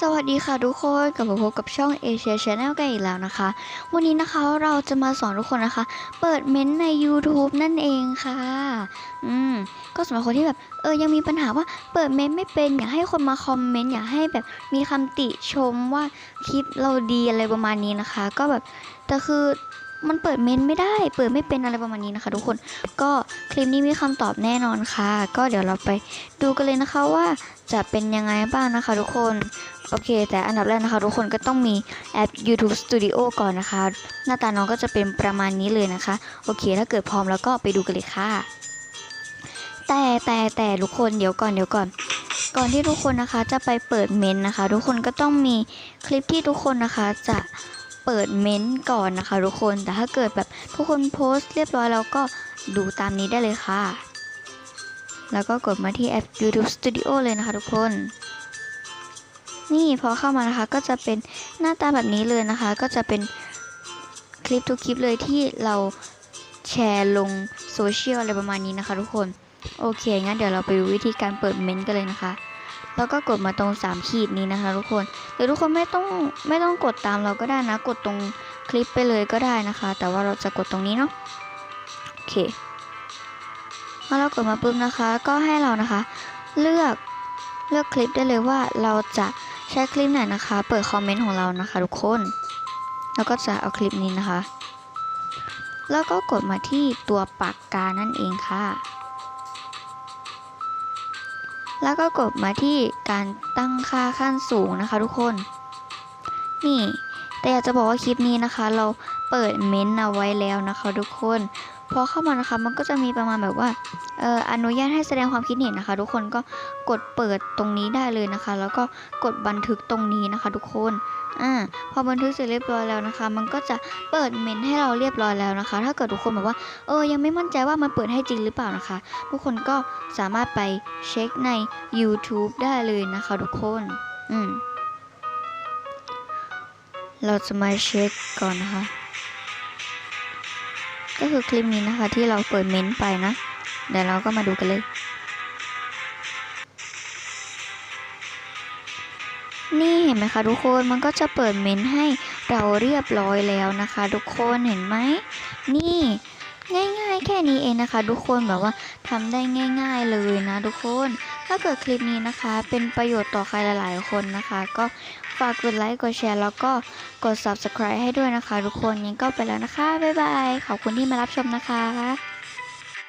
สวัสดีค่ะทุกคนกลับมาพบกับช่องเอเชียชาแนลกันอีกแล้วนะคะ วันนี้นะคะเราจะมาสอนทุกคนนะคะ เปิดเม้นใน YouTube นั่นเองค่ะ อืมก็สำหรับคนที่แบบเออยังมีปัญหาว่าเปิดเม้นไม่เป็นอยากให้คนมาคอมเมนต์อยากให้แบบมีคำติชมว่าคลิปเราดีอะไรประมาณนี้นะคะ ก็แบบแต่คือ มันเปิดเมนต์ไม่ได้ เปิดไม่เป็นอะไรประมาณนี้นะคะ ทุกคน ก็คลิปนี้มีคำตอบแน่นอนค่ะ ก็เดี๋ยวเราไปดูกันเลยนะคะว่าจะเป็นยังไงบ้างนะคะ ทุกคน โอเค แต่อันดับแรกนะคะ ทุกคนก็ต้องมีแอป YouTube Studio ก่อนนะคะ หน้าตาน้องก็จะเป็นประมาณนี้เลยนะคะ โอเค ถ้าเกิดพร้อมแล้วก็ไปดูกันเลยค่ะ แต่แต่แต่ทุกคนเดี๋ยวก่อนเดี๋ยวก่อนก่อนที่ทุกคนนะคะจะไปเปิดเมนต์นะคะ ทุกคนก็ต้องมีคลิปที่ทุกคนนะคะจะ เปิดเมนต์ก่อนนะคะทุกคน แต่ถ้าเกิดแบบทุกคนโพสต์เรียบร้อยแล้วก็ดูตามนี้ได้เลยค่ะ แล้วก็กดมาที่แอป YouTube Studio เลยนะคะทุกคน นี่พอเข้ามานะคะก็จะเป็นหน้าตาแบบนี้เลยนะคะ ก็จะเป็นคลิปทุกคลิปเลยที่เราแชร์ลงโซเชียลอะไรประมาณนี้นะคะทุกคน โอเคงั้นเดี๋ยวเราไปดูวิธีการเปิดเมนต์กันเลยนะคะ แล้วก็กดมาตรง 3 ขีดนี้นะคะ ทุกคนหรือทุกคนไม่ต้องไม่ต้องกดตามเราก็ได้นะ กดตรงคลิปไปเลยก็ได้นะคะ แต่ว่าเราจะกดตรงนี้เนาะโอเคเมื่อเรากดมาปุ๊บนะคะ ก็ให้เรานะคะ เลือกเลือกคลิปได้เลยว่าเราจะใช้คลิปไหนนะคะ เปิดคอมเมนต์ของเรานะคะ ทุกคน แล้วก็จะเอาคลิปนี้นะคะ แล้วก็กดมาที่ตัวปากกานั่นเองค่ะ แล้วก็กดมาที่การตั้งค่าขั้นสูงนะคะทุกคน นี่ แต่อยากจะบอกว่าคลิปนี้นะคะ เราเปิดเม้นต์เอาไว้แล้วนะคะ ทุกคนพอเข้ามานะคะมันก็จะมีประมาณแบบว่าเอออนุญาตให้แสดงความคิดเห็นนะคะ ทุกคนก็กดเปิดตรงนี้ได้เลยนะคะ แล้วก็กดบันทึกตรงนี้นะคะ ทุกคนอ่าพอบันทึกเสร็จเรียบร้อยแล้วนะคะ มันก็จะเปิดเมนต์ให้เราเรียบร้อยแล้วนะคะ ถ้าเกิดทุกคนแบบว่าเออยังไม่มั่นใจว่ามันเปิดให้จริงหรือเปล่านะคะ ทุกคนก็สามารถไปเช็คใน YouTube ได้เลยนะคะ ทุกคนอืม เราจะมาเช็คก่อนนะคะ ก็คือคลิปนี้นะคะที่เราเปิดเม้นต์ไปนะ เดี๋ยวเราก็มาดูกันเลย นี่เห็นไหมคะทุกคนมันก็จะเปิดเม้นต์ให้เราเรียบร้อยแล้วนะคะ ทุกคนเห็นไหม นี่ ง่ายๆ แค่นี้เองนะคะ ทุกคนแบบว่าทำได้ง่าย ๆเลยนะทุกคน ถ้าเกิดคลิปนี้นะคะ เป็นประโยชน์ต่อใครหลาย ๆ คนนะคะ ก็ฝากกดไลค์กดแชร์แล้วก็กด subscribe ให้ด้วยนะคะ ทุกคนงั้ก็ไปแล้วนะคะบ๊ายบายขอบคุณที่มารับชมนะคะ